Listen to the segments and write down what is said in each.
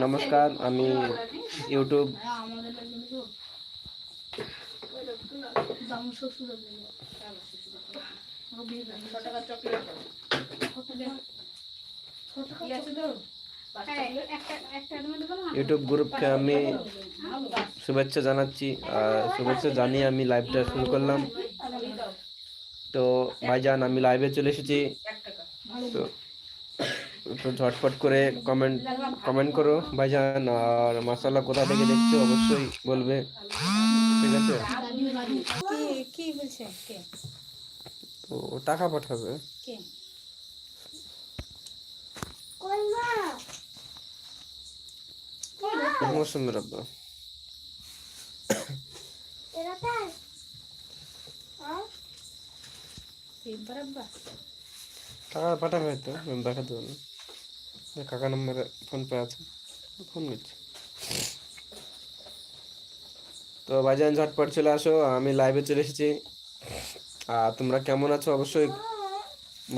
নমস্কার, আমি YouTube YouTube গ্রুপকে আমি শুভেচ্ছা জানাচ্ছি, আর শুভেচ্ছা জানিয়ে আমি লাইভটা শুরু করলাম। তো ভাইজান, আমি লাইভে চলে এসেছি। তো তো ঝটপট করে কমেন্ট কমেন্ট করো ভাইজান আর মাসাল্লা কোথা থেকে দেখছ? অবশ্যই বলবে। ঠিক আছে? কি বলছে? কে? তো টাকা পাঠাবে। কে? মৌসুমি রাব্বা টাকা পাঠাবে হয়তো আমি দেখা দেবো না, কাকা নম্বরে ফোন পে আছে ফোন করছি। তো ভাইজান ঝটপট চলে আসো, আমি লাইভে চলে এসেছি। আর তোমরা কেমন আছো অবশ্যই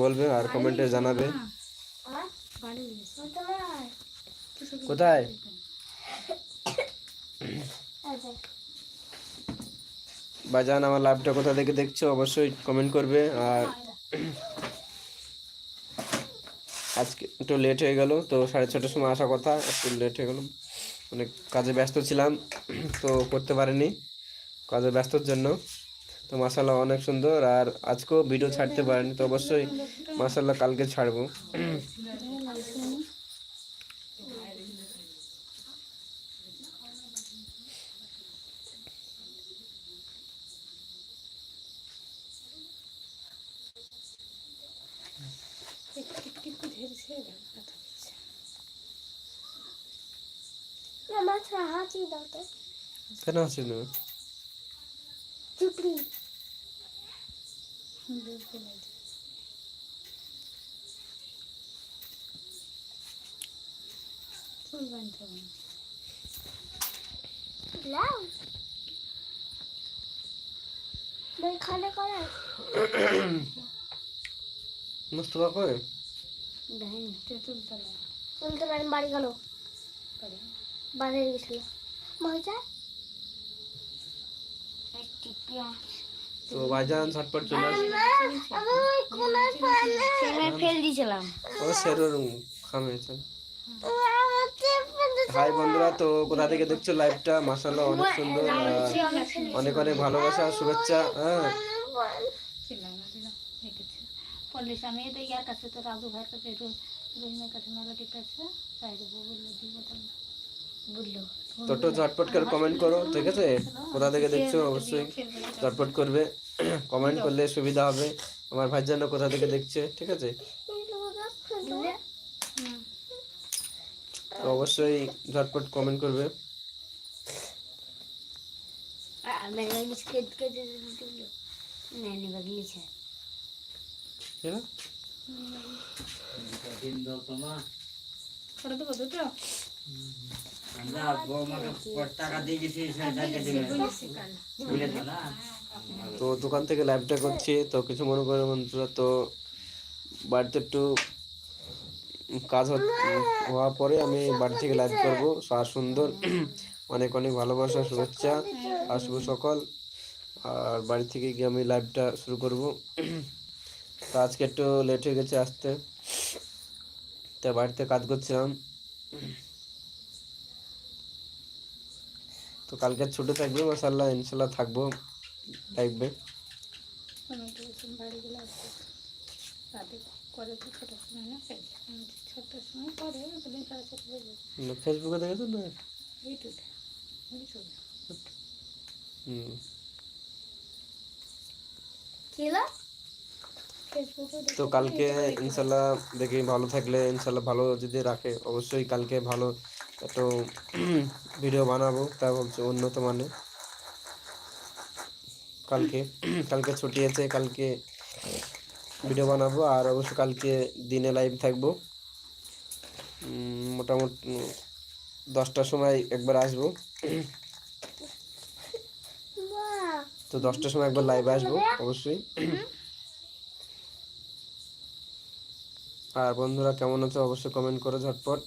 বলবে আর কমেন্টে জানাবে। কোথায়? ভাইজান, আমার লাইভটা কোথা থেকে দেখছ অবশ্যই কমেন্ট করবে। আর আজকে একটু লেট হয়ে গেল, তো সাড়ে ছটার সময় আসা কথা, একটু লেট হয়ে গেল। অনেক কাজে ব্যস্ত ছিলাম, তো করতে পারিনি কাজে ব্যস্তর জন্য। তো মাসাল্লাহ অনেক সুন্দর, আর আজকেও ভিডিও ছাড়তে পারেনি, তো অবশ্যই মাসাল্লাহ কালকে ছাড়বো একটু একটু ধরেছে কথা বলছে কেন আসছিল। মুস্তফা কই? ডাইন তেঁতুল তলা শুনতে পারেন বাড়ি গেল। বাড়ি গেছিল। মজা তো ভাইজান ঝটপট চলে আস। ফেল দিয়েছিলাম। ও সেরোর খামেছেন হাই বন্ধুরা তো কোথা থেকে দেখছ লাইভটা মাসাল্লাহ অনেক সুন্দর অনেক অনেক ভালোবাসা শুভেচ্ছা হ্যাঁ। পল্লিশ আমি তো ইয়ার কাছে তো রাজু ভাইয়ের কাছে রহিমের কাছে মেলা টিপ আছে তাই দেবো বলল দিব তাহলে। তো ঝটপট করে কমেন্ট করো ঠিক আছে? কোথা থেকে দেখছ? অবশ্যই ঝটপট করবে। কমেন্ট করলে সুবিধা হবে। আমার ভাইয়ের জন্য কোথা থেকে দেখছে ঠিক আছে? তো অবশ্যই ঝটপট কমেন্ট করবে। ঠিক আছে? তো দোকান থেকে লাইভটা করছি, তো কিছু মনে করে বন্ধুরা, তো বাড়িতে একটু কাজ হওয়ার পরে আমি বাড়ি থেকে লাইভ করব। আর সুন্দর, অনেক অনেক ভালোবাসা, শুভেচ্ছা, আর শুভ সকাল। আর বাড়ি থেকে গিয়ে আমি লাইভটা শুরু করব। তো আজকে একটু লেট হয়ে গেছে আসতে। তো বাড়িতে কাজ করছিলাম। তো কালকে ছুটি থাকবে মাসাল্লাহ ইনশাল্লাহ থাকবো লাইভে আমি তো বলছিলাম বাড়ি গেলে আসবো রাতে করে তো ছোটোর সময় না ফেল ছোটোর সময় করে দুদিন সাড়ে ছটা বেজে ফেসবুকে দেখেছো না ইউটিউবে ইউটিউবে হুম ফেসবুকে তো কালকে ইনশাল্লাহ দেখি, ভালো থাকলে ইনশাল্লাহ ভালো যদি রাখে, অবশ্যই কালকে ভালো একটু ভিডিও বানাবো, তা বলছে উন্নত মানে কালকে কালকে ছুটি আছে, কালকে ভিডিও বানাবো, আর অবশ্যই কালকে দিনে লাইভ থাকব। মোটামুটি দশটার সময় একবার আসব। তো দশটার সময় একবার লাইভে আসব, অবশ্যই। আর বন্ধুরা কেমন আছো অবশ্যই কমেন্ট করো ঝটপট।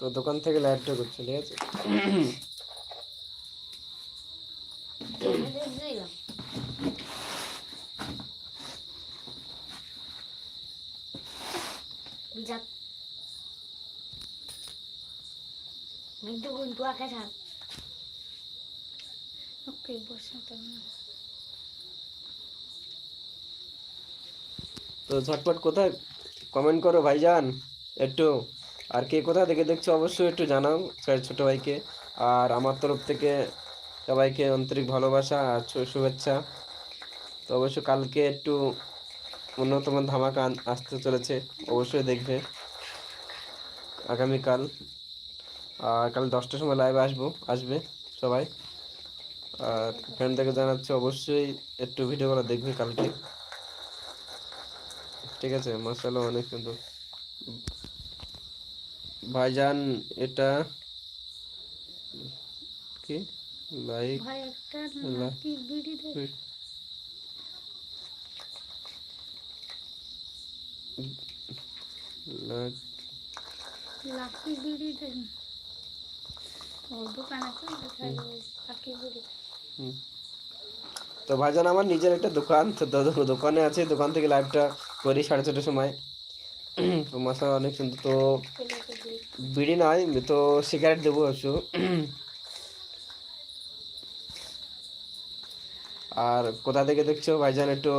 তো দোকান থেকে লাইটটা করছে ঠিক আছে দিলাম যাক ওকে তো ঝটপট কোথায়? কমেন্ট করো ভাইজান। একটু আর কে কোথা থেকে দেখছ অবশ্যই একটু জানাও ছোট- ভাইকে। আর আমার তরফ থেকে সবাইকে আন্তরিক ভালোবাসা আর শুভেচ্ছা। তো অবশ্যই কালকে একটু অন্যতম ধামাকা আসতে চলেছে অবশ্যই দেখবে। আগামীকাল কাল দশটার সময় লাইভে আসব আসবে সবাই। আর ফ্রেন্ডদেরকে জানাচ্ছি অবশ্যই একটু ভিডিওগুলো দেখবে কালকে। ঠিক আছে মশালা অনেক সুন্দর। ভাইজান এটা কি? লাইক লাকি বিড়ি দেন ও দোকান আছে কোথায় লাকি বিড়ি হুম। তো ভাইজান আমার নিজের একটা দোকান তো দোকানে আছে দোকান থেকে লাইভটা করি সাড়ে ছটার সময়। তো মশলা অনেক সুন্দর তো বিড়ি নয় তো সিগারেট দেবো একটু আর কোথা থেকে দেখছ? ভাইজান একটু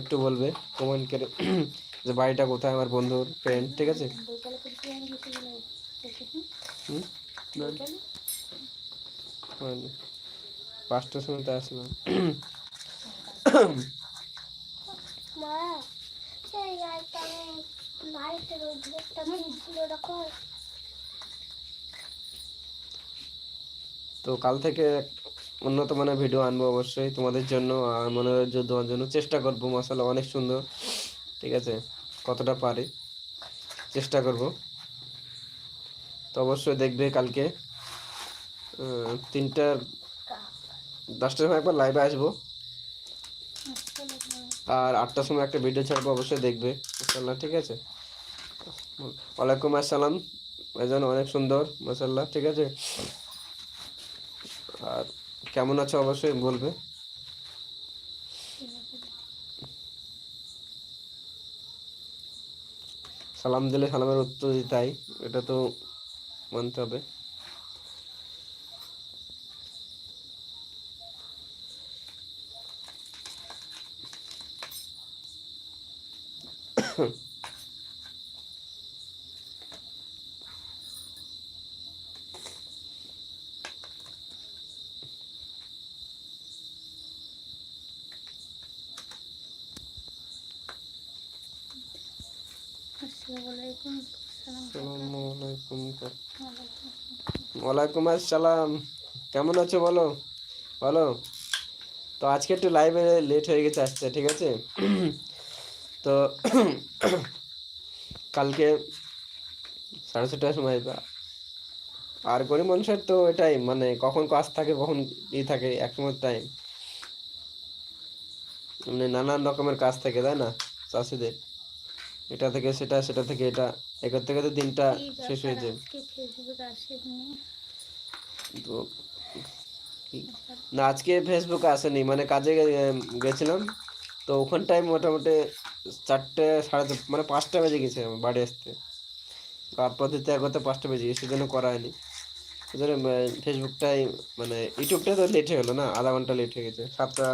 একটু বলবে কমেন্ট করে। যে বাড়িটা কোথায় আমার বন্ধুর ফ্রেন্ড ঠিক আছে? হুম? পাঁচটার সময় তো আসলাম। তো কাল থেকে উন্নত মানের ভিডিও আনব অবশ্যই তোমাদের জন্য আর মনোরঞ্জন দেওয়ার জন্য চেষ্টা করব মশলা অনেক সুন্দর। ঠিক আছে? কতটা পারি? চেষ্টা করব। তো অবশ্যই দেখবে কালকে। আহ, তিনটা দশটার সময় একবার লাইভে আসব। আর আটটার সময় একটা ভিডিও ছাড়বো অবশ্যই দেখবে মশাল্লাহ ঠিক আছে? ওয়ালাইকুম আসসালাম ভাইজান অনেক সুন্দর মশাল্লাহ ঠিক আছে? আর কেমন আছো অবশ্যই বলবে। সালাম দিলে সালামের উত্তর দিতে এটা তো মানতে হবে আসসালামু আলাইকুম সালাম আসসালামু আলাইকুম ওয়ালাইকুম আসসালাম। কেমন আছো বলো? বলো। তো আজকে একটু লাইভে লেট হয়ে গেছে আসতে ঠিক আছে? তো কালকে সাড়ে ছটার সময় আর গরিব মানুষের তো এটাই মানে কখন কাজ থাকে কখন ই থাকে এক সময় টাইম মানে নানান রকমের কাজ থাকে তাই না চাষিদের? এটা থেকে সেটা সেটা থেকে এটা। এ করতে করতে দিনটা শেষ হয়ে যায়। তো না আজকে ফেসবুকে আসেনি। মানে কাজে গেছিলাম। তো ওখানটায় মোটামুটি চারটে সাড়ে মানে পাঁচটা বেজে গেছে আমার বাড়ি আসতে। তারপর দিতে করতে পাঁচটা বেজে গেছে সেজন্য করা হয়নি। সেজন্য ফেসবুকটাই মানে ইউটিউবটা তো লেট হয়ে গেলো না? আধা ঘণ্টা লেট হয়ে গেছে। সাতটা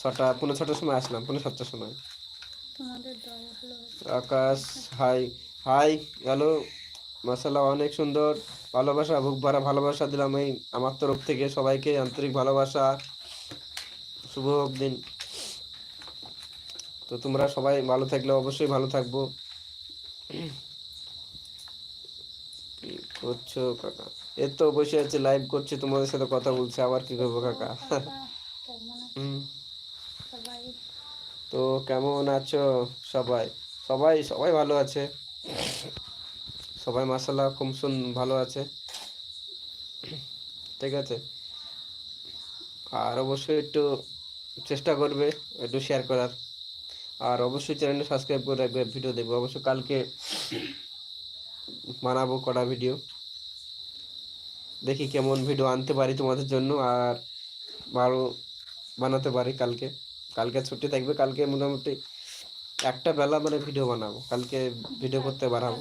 ছটা পনেরো ছটার সময় আসলাম পনেরো সাতটার সময়। আকাশ হাই হাই হ্যালো মাসাল্লাহ অনেক সুন্দর। ভালোবাসা বুক ভরা ভালোবাসা দিলাম এই আমার তরফ থেকে সবাইকে আন্তরিক ভালোবাসা। শুভ হোক দিন। তো তোমরা সবাই ভালো থাকলে অবশ্যই ভালো থাকব। করছ কাকা? এর তো বসে আছে লাইভ করছে তোমাদের সাথে কথা বলছে আবার কি করব কাকা? হুম। তো কেমন আছো সবাই? সবাই সবাই ভালো আছে। সবাই মাসাল্লাহ খুব সুন, ভালো আছে। ঠিক আছে। আর অবশ্যই একটু চেষ্টা করবে একটু শেয়ার করার। আর অবশ্যই চ্যানেলটা সাবস্ক্রাইব করে রাখবে ভিডিও দেখবে। অবশ্যই কালকে বানাবো কটা ভিডিও দেখি কেমন ভিডিও আনতে পারি তোমাদের জন্য, আর ভালো বানাতে পারি কালকে। কালকে ছুটি থাকবে কালকে মোটামুটি একটা বেলা মানে ভিডিও বানাবো কালকে ভিডিও করতে বাড়াবো।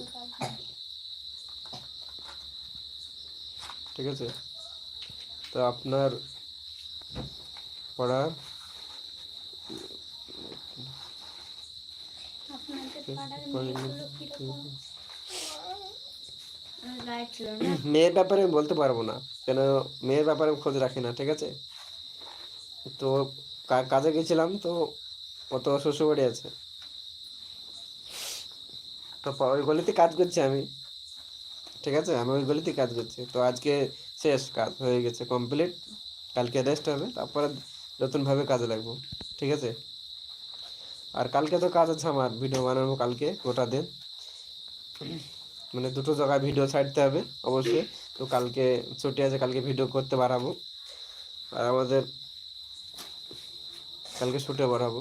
ঠিক আছে? তো আপনার না মেয়ের ব্যাপারে আমি বলতে পারব না কেন মেয়ের ব্যাপারে আমি খোঁজ রাখি না ঠিক আছে? তো কাজে গেছিলাম তো অত শ্বশুরবাড়ি আছে। তো ওই গলিতে কাজ করছি আমি। ঠিক আছে? আমি ওই গলিতে কাজ করছি। তো আজকে শেষ কাজ হয়ে গেছে কমপ্লিট কালকে রেস্ট হবে। তারপরে নতুনভাবে কাজে লাগবো। ঠিক আছে? আর কালকে তো কাজ আছে আমার। ভিডিও বানাবো কালকে, গোটা দিন। মানে দুটো জায়গায় ভিডিও ছাড়তে হবে, অবশ্যই। তো কালকে ছুটি আছে, কালকে ভিডিও করতে বাড়াবো। আর আমাদের কালকে ছুটে বাড়াবো।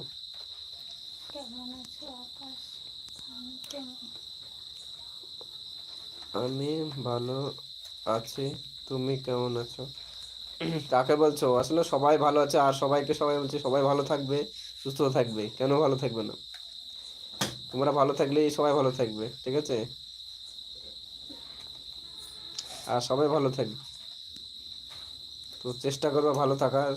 আমি ভালো আছি। তুমি কেমন আছো? কাকে বলছো? আসলে সবাই ভালো আছে আর সবাইকে সবাই বলছে সবাই ভালো থাকবে সুস্থ থাকবে। কেন ভালো থাকবে না? তোমরা ভালো থাকলেই সবাই ভালো থাকবে ঠিক আছে? আর সবাই ভালো থাকবে তো চেষ্টা করবে ভালো থাকার।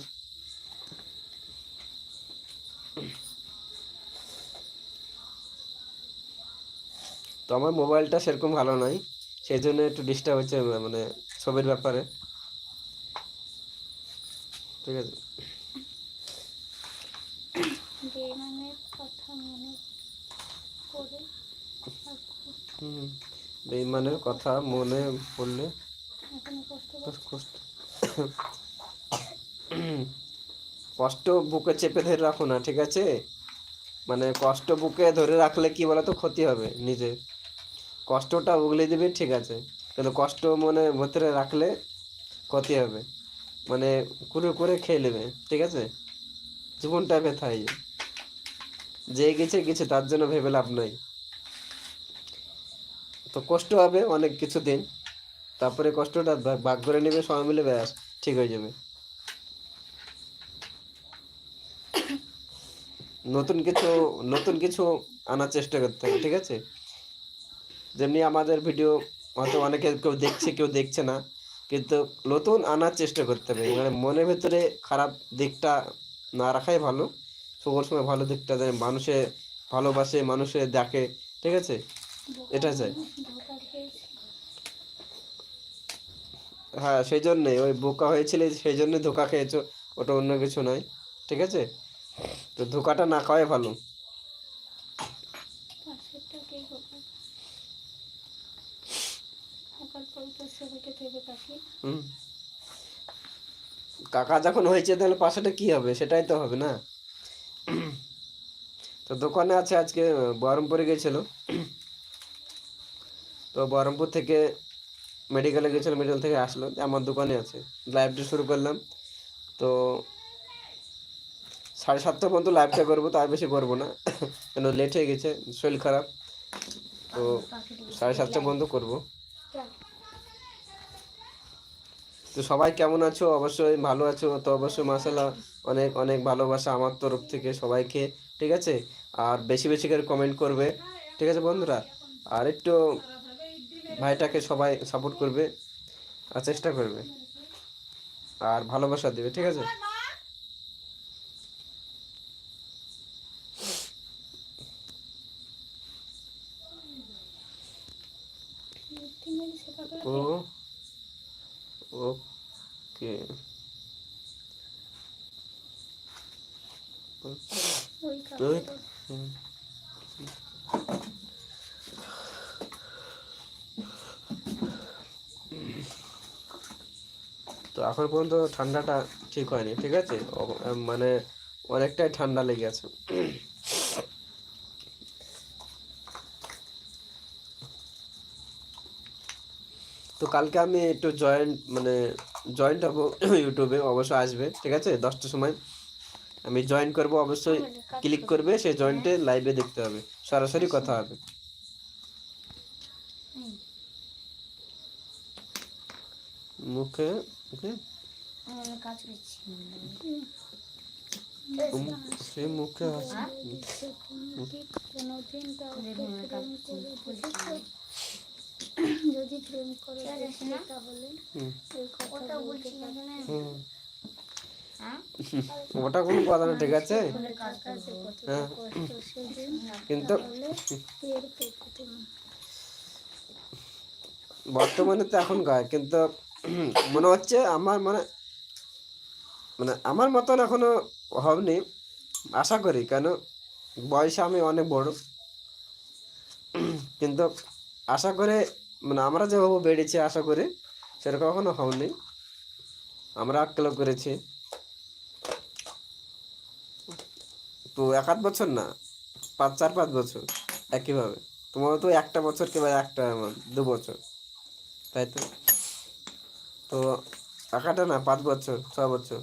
তো আমার মোবাইলটা সেরকম ভালো নয় সেই জন্য একটু ডিস্টার্ব হচ্ছে মানে ছবির ব্যাপারে। ঠিক আছে। মনে বেইমানের কথা মনে পড়লে কষ্ট কষ্ট। কষ্ট বুকে চেপে ধরে রাখো না ঠিক আছে? মানে কষ্ট বুকে ধরে রাখলে কি বলতো ক্ষতি হবে নিজের? কষ্টটা উগলে দিবে ঠিক আছে। কিন্তু কষ্ট মনে ভেতরে রাখলে ক্ষতি হবে। মানে কুড়ে করে খেয়ে নেবে, ঠিক আছে? জীবনটা ব্যথাই যে গেছে গেছে, তার জন্য ভেবে লাভ নাই। তো কষ্ট হবে অনেক কিছু দিন তারপরে কষ্টটা ভাগ করে নেবে, সবাই মিলে ব্যাস, ঠিক হয়ে যাবে। নতুন কিছু নতুন কিছু আনার চেষ্টা করতে হবে, ঠিক আছে? যেমনি আমাদের ভিডিও হয়তো অনেকে কেউ দেখছে কেউ দেখছে না, কিন্তু নতুন আনার চেষ্টা করতে হবে। মানে মনের ভেতরে খারাপ দিকটা না রাখাই ভালো, সবার সময় ভালো দিকটা যেন মানুষে ভালোবাসে, মানুষে দেখে, ঠিক আছে? এটা চাই। হ্যাঁ সেই জন্যে ওই বোকা হয়েছিলে সেই জন্য ধোকা খেয়েছো, ওটা অন্য কিছু নয়, ঠিক আছে? তো ধোকাটা না খাওয়াই ভালো পাশেরটা কে হবে সকাল পর্যন্ত সবাইকে দেবে কাকি। হুম। কাকা যখন হয়েছে তাহলে পাশেটা কি হবে? সেটাই তো হবে না। তো দোকানে আছে আজকে বহরমপুরে গেছিল। তো বহরমপুর থেকে মেডিকেলে গেছিল মেডিকেল থেকে আসলো। আমার দোকানে আছে। লাইভটা শুরু করলাম। তো সাড়ে সাতটা পর্যন্ত লাইভটা করব তার বেশি করব না। কেন লেট হয়ে গেছে শরীর খারাপ। তো সাড়ে সাতটা পর্যন্ত করব। তো সবাই কেমন আছো? অবশ্যই ভালো আছো। তো অবশ্যই মাসাল্লাহ অনেক অনেক ভালোবাসা আমার তরফ থেকে সবাইকে, ঠিক আছে? আর বেশি বেশি করে কমেন্ট করবে, ঠিক আছে বন্ধুরা? আর একটু ভাইটাকে সবাই সাপোর্ট করবে আর চেষ্টা করবে। আর ভালোবাসা দেবে, ঠিক আছে তিন মিনিট শেখাবে ও ওকে ওই ওই কাপড় হুম। তো এখন পর্যন্ত ঠান্ডাটা ঠিক হয়নি, ঠিক আছে? মানে অনেকটাই ঠান্ডা লেগে আছে। তো কালকে আমি একটু জয়েন্ট মানে জয়েন্ট হব ইউটিউবে অবশ্যই আসবে, ঠিক আছে? দশটার সময়। আমি জয়েন করব অবশ্যই ক্লিক করবে, সেই জয়েন্টে লাইভে দেখতে হবে, সরাসরি কথা হবে। মুখে করছি সে মুখে আছে? যদি প্রেম করে তাহলে। হ্যাঁ? ওটা কোনো কথা না ঠিক আছে? হ্যাঁ। কিন্তু বর্তমানে তো এখন গায় কিন্তু মনে হচ্ছে আমার মানে মানে আমার মতন এখনও হয়নি আশা করি, কেন বয়সে আমি অনেক বড়। কিন্তু আশা করে মানে আমরা যেভাবে বেড়েছি, আশা করি সেরকম এখনও হয়নি আমরা আক্কেলও করেছি। তো এক আধ বছর না, পাঁচ, চার, পাঁচ বছর একইভাবে। তোমার তো একটা বছর কিংবা একটা দু বছর, তাই তো? তো একাটা না, পাঁচ বছর ছ বছর।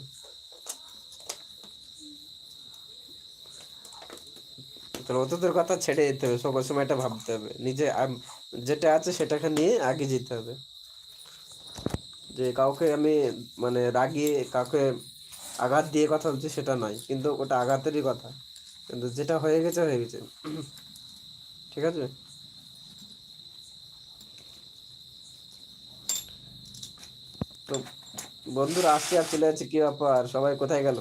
তো অতদের কথা ছেড়ে যেতে হবে সকল সময় এটা ভাবতে হবে। নিজে যেটা আছে সেটাকে নিয়ে আগে যেতে হবে। যে কাউকে আমি মানে রাগিয়ে কাউকে আঘাত দিয়ে কথা বলছি সেটা নয়, কিন্তু ওটা আঘাতেরই কথা। কিন্তু যেটা হয়ে গেছে হয়ে গেছে। ঠিক আছে? তো বন্ধুরা, আসছে আর চলে যাচ্ছে, কি ব্যাপার? সবাই কোথায় গেল?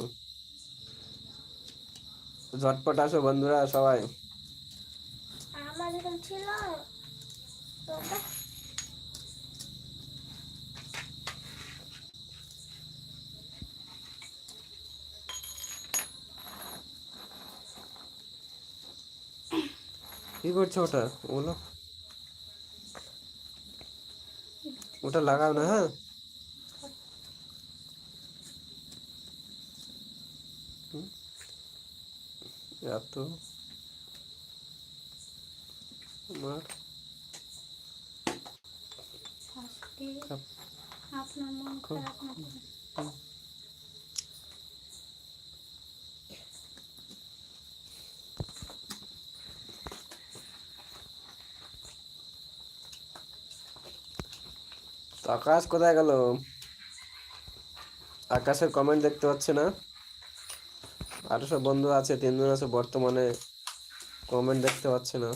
ঝটপট আসো বন্ধুরা সবাই। আমার এরকম ছিল। তোমরা? কি করছ ওটা? ওগুলো? ওটা লাগাও না হ্যাঁ হুম? এত আমার আপনার মন খারাপ না তো আকাশ কোথায় গেল? আকাশের কমেন্ট দেখতে পাচ্ছে না। আরও সব বন্ধু আছে তিনজন আছে বর্তমানে কমেন্ট দেখতে পাচ্ছে না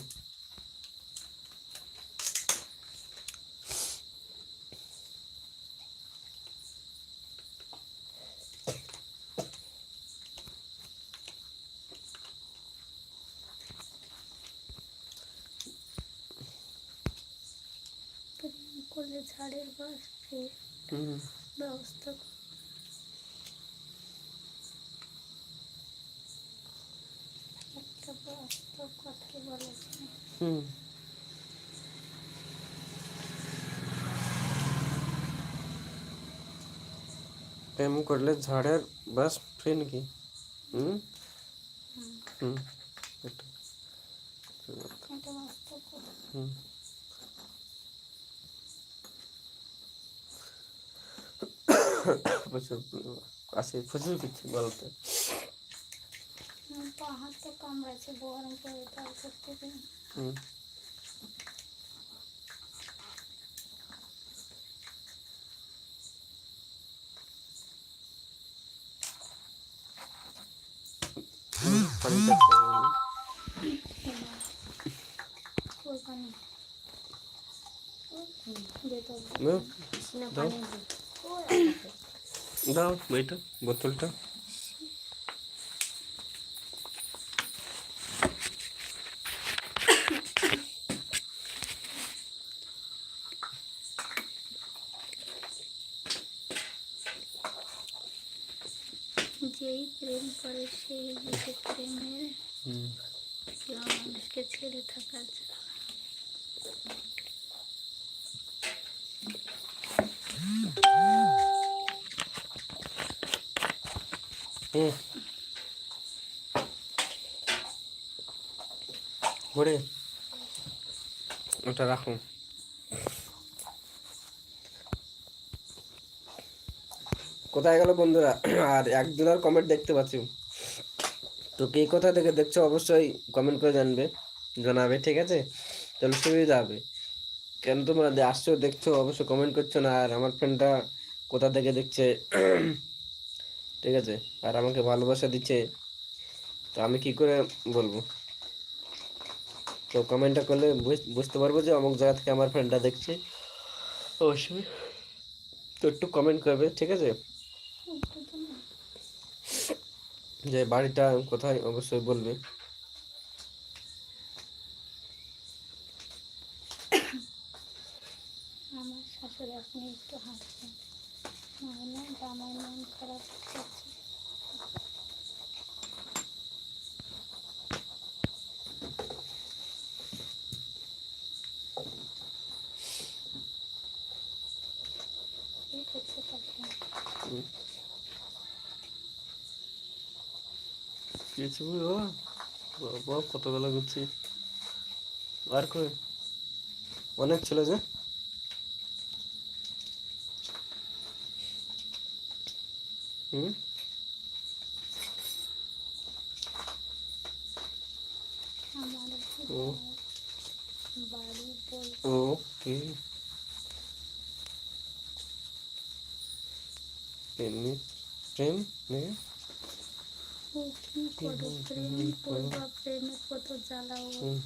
প্রেম করলে ঝাড়ের বাস ফের হুম ব্যবস্থা কর। একটা বাস্তব কথাই বলেছে হুম প্রেম করলে ঝাড়ের বাস ফ্রি নাকি হুম হুম এটা এটা বাস্তব কথা হুম প্রচুর আছে প্রচুর কিছু বলতে পা হাতে কামড়াচ্ছে গরম করে তারপর থেকে ভেতর নাও, না দাও। পানি দাও বইটা বোতলটা যেই প্রেম করে সেই বুঝে প্রেমের হুম কেউ মানুষকে ছেড়ে থাকা যায় হুম ঘুরে। ওটা রাখো। কোথায় গেল বন্ধুরা? আর একজনের কমেন্ট দেখতে পাচ্ছি। তো কে কোথা থেকে দেখছ অবশ্যই কমেন্ট করে জানবে, জানাবে, ঠিক আছে? তাহলে সুবিধা হবে। কেন তোমরা আসছো, দেখছ, অবশ্যই কমেন্ট করছ না। আর আমার ফ্রেন্ডটা কোথা থেকে দেখছে ঠিক আছে? আর আমাকে ভালোবাসা দিচ্ছে। তো আমি কি করে বলব? তো কমেন্টটা করলে বুঝ- বুঝতে পারব যে অমুক জায়গা থেকে আমার ফ্রেন্ডটা দেখছে। অবশ্যই। তো একটু কমেন্ট করবে, ঠিক আছে? যে বাড়িটা কোথায়? অবশ্যই বলবে আমার শাশুড়ি আপনি একটু হাসছেন নাহলে জামাই মন খারাপ করছে কি করছে পাখি? কিছু ও বাবা কতগুলো করছি। আর কই? অনেক ছিল যে। হুম আমার একটু ও বাড়ি বল ও কি এমনি প্রেম নেই ও কি করো প্রেম কত জ্বালা ও হুম।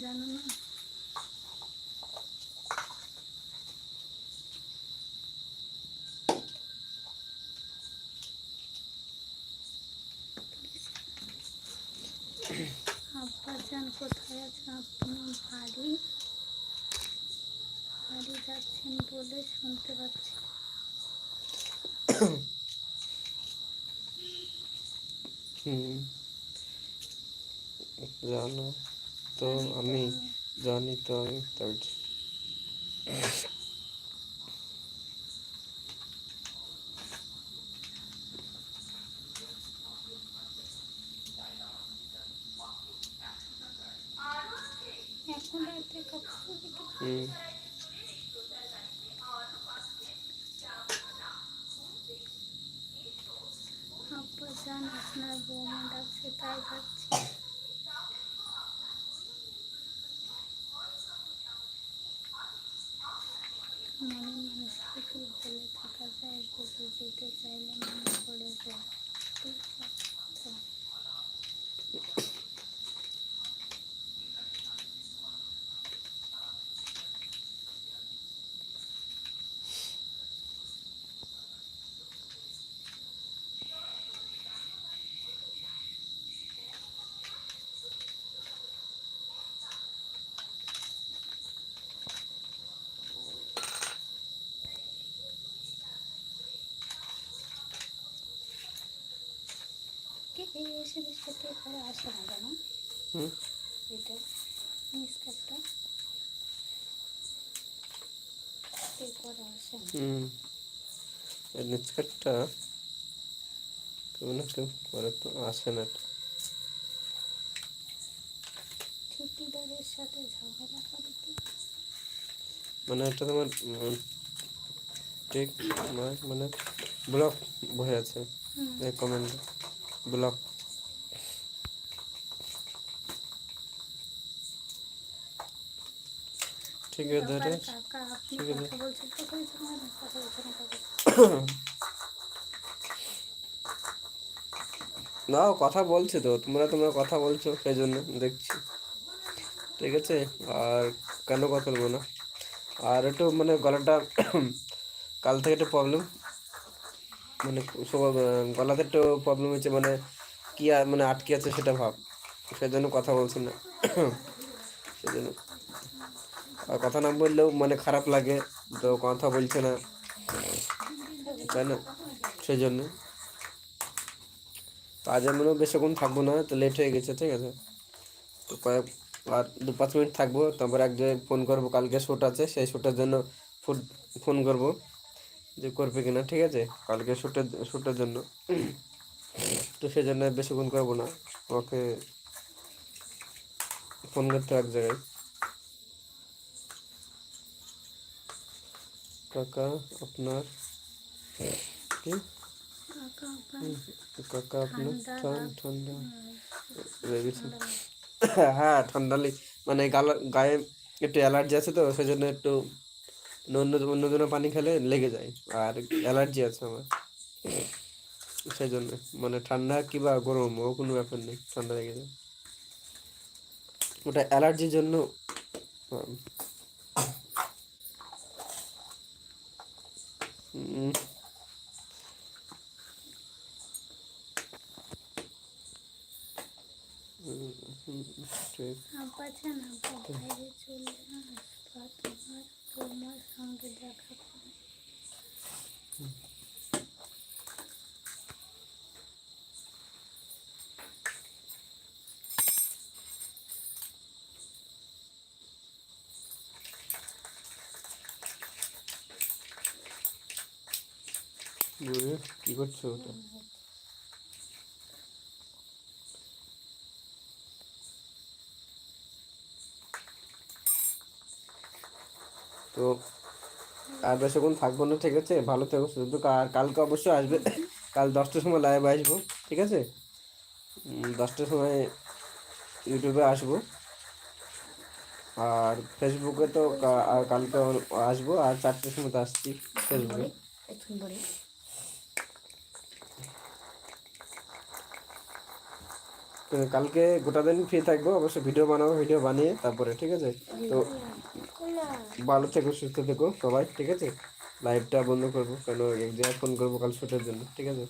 জানো না কোথায় আছে আপনি বাড়ি বাড়ি যাচ্ছেন বলে শুনতে পাচ্ছি হুম। জানো তো আমি জানি তো আমি তাই এখন রাতে কাপড় হুম আব্বা যান আপনার বৌমা ডাকছে তাই যাচ্ছি মনে মানুষকে বলে থাকা যায় যেতে চাইলে মনে পড়ে যায়। এই এসে বিস্কুটটা আসে না কেন এটা মিসকাটটা কে করে আসে না। হুম। এই নিচকারটা কেউ না কেউ করে তো আসে না। তো। সাথে ঝগড়া করে মানে এটা তোমার ঠিক মানে ব্লক বয়ে আছে। Comment block. ঠিক আছে ধরে। ঠিক আছে। না কথা বলছে তো তোমরা তোমরা কথা বলছো সেই জন্য দেখছি। ঠিক আছে আর কেন কথা বলব না? আর একটু মানে গলাটা কাল থেকে একটু প্রবলেম মানে গলাতে একটু প্রবলেম হচ্ছে মানে কি মানে আটকে আছে সেটা ভাব। সেই জন্য কথা বলছি না। সেই জন্য আর কথা না বললেও মানে খারাপ লাগে, তো কথা বলছে না। তাই না? সেই জন্য তো আজ আমি বেশিক্ষণ থাকব না, তো লেট হয়ে গেছে, ঠিক আছে? তো কয়েক, আর দু পাঁচ মিনিট থাকব, তারপর এক ফোন করব, কালকে শ্যুট আছে, সেই শ্যুটের জন্য ফোন করব। যে করবে কিনা ঠিক আছে? কালকে শ্যুটের শ্যুটের জন্য। তো সেই জন্য বেশিক্ষণ করব না। ওকে ফোন করতে এক জায়গায়। কাকা আপনার? কি? কাকা আপনার? ঠান্ডা লেগেছে হ্যাঁ ঠান্ডা মানে গালা গায়ে একটু অ্যালার্জি আছে তো সেই জন্য একটু অন্য অন্য জন্য পানি খেলে লেগে যায়। আর অ্যালার্জি আছে আমার। সেই জন্য মানে ঠান্ডা কিংবা গরম, ও কোনো ব্যাপার নেই, ঠান্ডা লেগে যায়। ওটা অ্যালার্জির জন্য তোমার সঙ্গে দেখা করে কি করছ ওটা? তো আর বেশিক্ষণ থাকব না, ঠিক আছে? ভালো থেকো শুধু আর কালকে অবশ্যই আসবে। কাল দশটার সময় লাইভ আসব, ঠিক আছে? দশটার সময় ইউটিউবে আসব। আর ফেসবুকে তো কালকে আসব, আর চারটের সময় তো আসছি ফেসবুকে কালকে গোটা দিন ফ্রি থাকব, অবশ্যই ভিডিও বানাবো ভিডিও বানিয়ে তারপরে, ঠিক আছে? তো ভালো থেকো, সুস্থ থেকো সবাই, ঠিক আছে? লাইভটা বন্ধ করব, কেন এক জায়গায় ফোন করব কাল শুটের জন্য, ঠিক আছে?